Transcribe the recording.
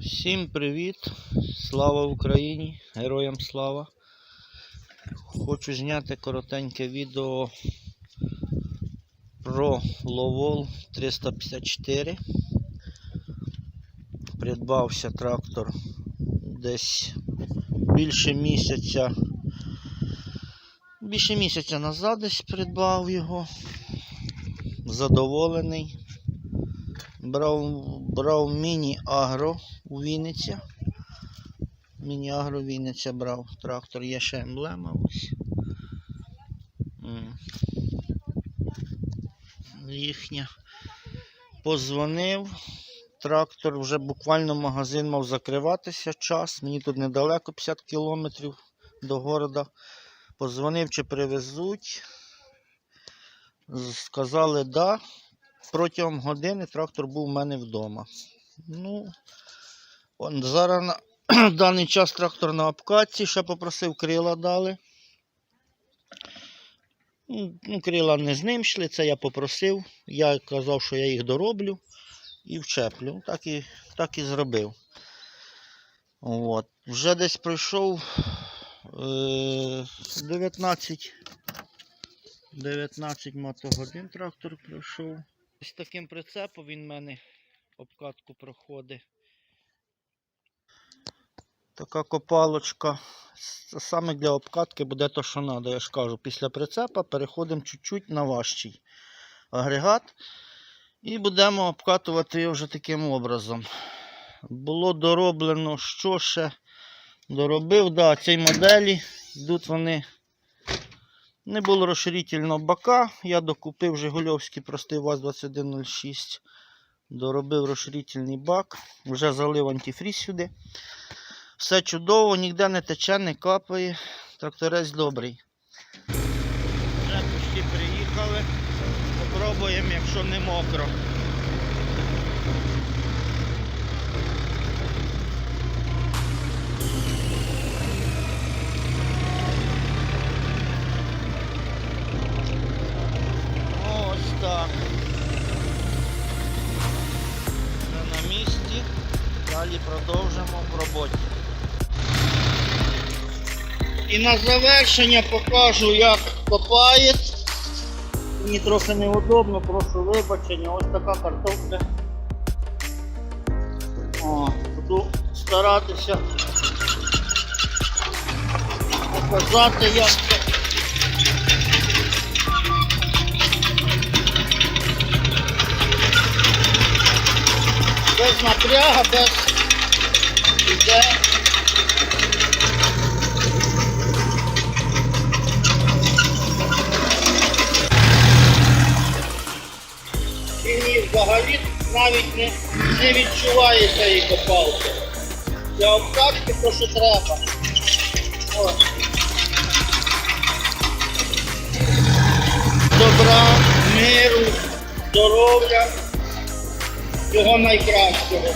Всім привіт! Слава Україні! Героям слава! Хочу зняти коротеньке відео про Ловол 354. Придбався трактор десь більше місяця. Більше місяця назад десь придбав його. Задоволений. Брав, брав міні-агро у Вінниці. Міні-агро Вінниця брав. Трактор є ще емблема ось. Їхня. Позвонив. Трактор вже буквально магазин мав закриватися час. Мені тут недалеко 50 кілометрів до города. Позвонив, чи привезуть. Сказали, да. Протягом години трактор був у мене вдома. Ну, он, зараз на даний час трактор на обкатці, ще попросив крила дали. Ну, ну, крила не з ним йшли, це я попросив. Я казав, що я їх дороблю і вчеплю. Так і, так і зробив. От. Вже десь пройшов е, 19, 19 мотогодин трактор пройшов. Ось таким прицепом він в мене обкатку проходить. Така копалочка. Саме для обкатки буде то, що треба. Я ж кажу, після прицепа переходимо чуть-чуть на важчий агрегат. І будемо обкатувати його вже таким образом. Було дороблено, що ще доробив. Да, цій моделі йдуть вони. Не було розширительного бака. Я докупив Жигульовський простий ВАЗ-2106. Доробив розширительний бак. Вже залив антифріз сюди. Все чудово, ніде не тече, не капає. Тракторець добрий. Вже почти приїхали. Попробуємо, якщо не мокро. Далі продовжимо в роботі. І на завершення покажу, як копає. Мені трохи неудобно, прошу вибачення. Ось така картопля. О, буду старатися показати, як це. Без напряга, без іде. Він взагалі навіть не, не відчуває цієї копалки. Для обкатки то, що треба. О. Добра, миру, здоров'я, всього найкращого.